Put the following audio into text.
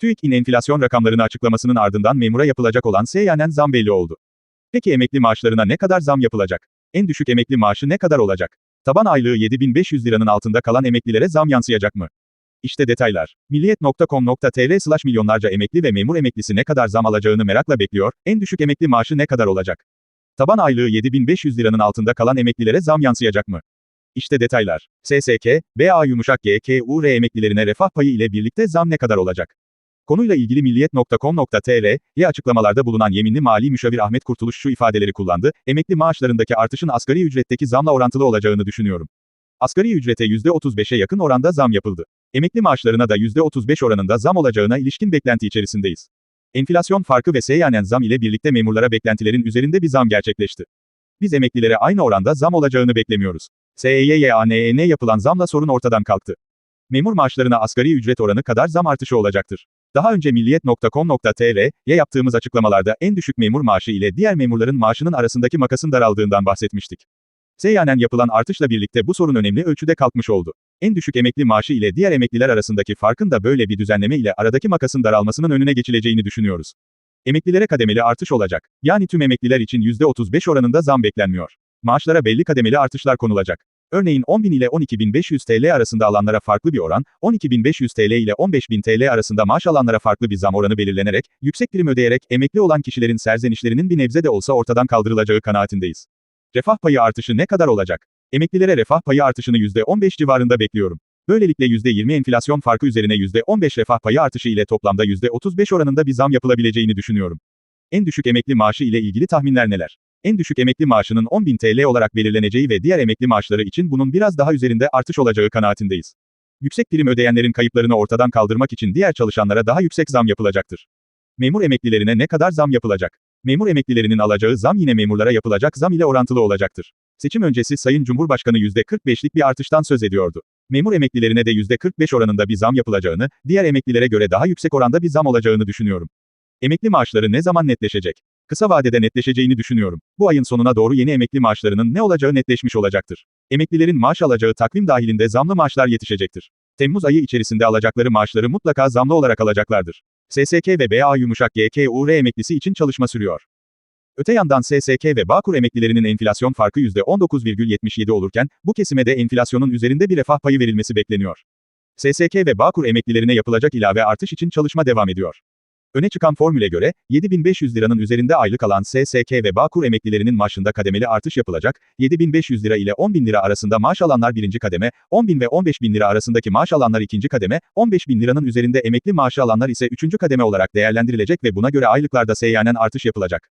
TÜİK'in enflasyon rakamlarını açıklamasının ardından memura yapılacak olan seyyanen zam belli oldu. Peki emekli maaşlarına ne kadar zam yapılacak? En düşük emekli maaşı ne kadar olacak? Taban aylığı 7500 liranın altında kalan emeklilere zam yansıyacak mı? İşte detaylar. Milliyet.com.tr slash milyonlarca emekli ve memur emeklisi ne kadar zam alacağını merakla bekliyor, en düşük emekli maaşı ne kadar olacak? Taban aylığı 7500 liranın altında kalan emeklilere zam yansıyacak mı? İşte detaylar. SSK, BA yumuşak GKUR emeklilerine refah payı ile birlikte zam ne kadar olacak? Konuyla ilgili milliyet.com.tr'ye açıklamalarda bulunan yeminli mali müşavir Ahmet Kurtuluş şu ifadeleri kullandı, emekli maaşlarındaki artışın asgari ücretteki zamla orantılı olacağını düşünüyorum. Asgari ücrete %35'e yakın oranda zam yapıldı. Emekli maaşlarına da %35 oranında zam olacağına ilişkin beklenti içerisindeyiz. Enflasyon farkı ve seyyanen zam ile birlikte memurlara beklentilerin üzerinde bir zam gerçekleşti. Biz emeklilere aynı oranda zam olacağını beklemiyoruz. SEYYANE'ne yapılan zamla sorun ortadan kalktı. Memur maaşlarına asgari ücret oranı kadar zam artışı olacaktır. Daha önce milliyet.com.tr'ye yaptığımız açıklamalarda en düşük memur maaşı ile diğer memurların maaşının arasındaki makasın daraldığından bahsetmiştik. Seyyanen yapılan artışla birlikte bu sorun önemli ölçüde kalkmış oldu. En düşük emekli maaşı ile diğer emekliler arasındaki farkın da böyle bir düzenleme ile aradaki makasın daralmasının önüne geçileceğini düşünüyoruz. Emeklilere kademeli artış olacak. Yani tüm emekliler için %35 oranında zam beklenmiyor. Maaşlara belli kademeli artışlar konulacak. Örneğin 10.000 ile 12.500 TL arasında alanlara farklı bir oran, 12.500 TL ile 15.000 TL arasında maaş alanlara farklı bir zam oranı belirlenerek, yüksek prim ödeyerek emekli olan kişilerin serzenişlerinin bir nebze de olsa ortadan kaldırılacağı kanaatindeyiz. Refah payı artışı ne kadar olacak? Emeklilere refah payı artışını %15 civarında bekliyorum. Böylelikle %20 enflasyon farkı üzerine %15 refah payı artışı ile toplamda %35 oranında bir zam yapılabileceğini düşünüyorum. En düşük emekli maaşı ile ilgili tahminler neler? En düşük emekli maaşının 10.000 TL olarak belirleneceği ve diğer emekli maaşları için bunun biraz daha üzerinde artış olacağı kanaatindeyiz. Yüksek prim ödeyenlerin kayıplarını ortadan kaldırmak için diğer çalışanlara daha yüksek zam yapılacaktır. Memur emeklilerine ne kadar zam yapılacak? Memur emeklilerinin alacağı zam yine memurlara yapılacak zam ile orantılı olacaktır. Seçim öncesi Sayın Cumhurbaşkanı %45'lik bir artıştan söz ediyordu. Memur emeklilerine de %45 oranında bir zam yapılacağını, diğer emeklilere göre daha yüksek oranda bir zam olacağını düşünüyorum. Emekli maaşları ne zaman netleşecek? Kısa vadede netleşeceğini düşünüyorum. Bu ayın sonuna doğru yeni emekli maaşlarının ne olacağı netleşmiş olacaktır. Emeklilerin maaş alacağı takvim dahilinde zamlı maaşlar yetişecektir. Temmuz ayı içerisinde alacakları maaşları mutlaka zamlı olarak alacaklardır. SSK ve BA yumuşak GKUR emeklisi için çalışma sürüyor. Öte yandan SSK ve Bağkur emeklilerinin enflasyon farkı %19,77 olurken, bu kesime de enflasyonun üzerinde bir refah payı verilmesi bekleniyor. SSK ve Bağkur emeklilerine yapılacak ilave artış için çalışma devam ediyor. Öne çıkan formüle göre, 7500 liranın üzerinde aylık alan SSK ve Bağkur emeklilerinin maaşında kademeli artış yapılacak, 7500 lira ile 10.000 lira arasında maaş alanlar birinci kademe, 10.000 ve 15.000 lira arasındaki maaş alanlar ikinci kademe, 15.000 liranın üzerinde emekli maaşı alanlar ise üçüncü kademe olarak değerlendirilecek ve buna göre aylıklarda seyyanen artış yapılacak.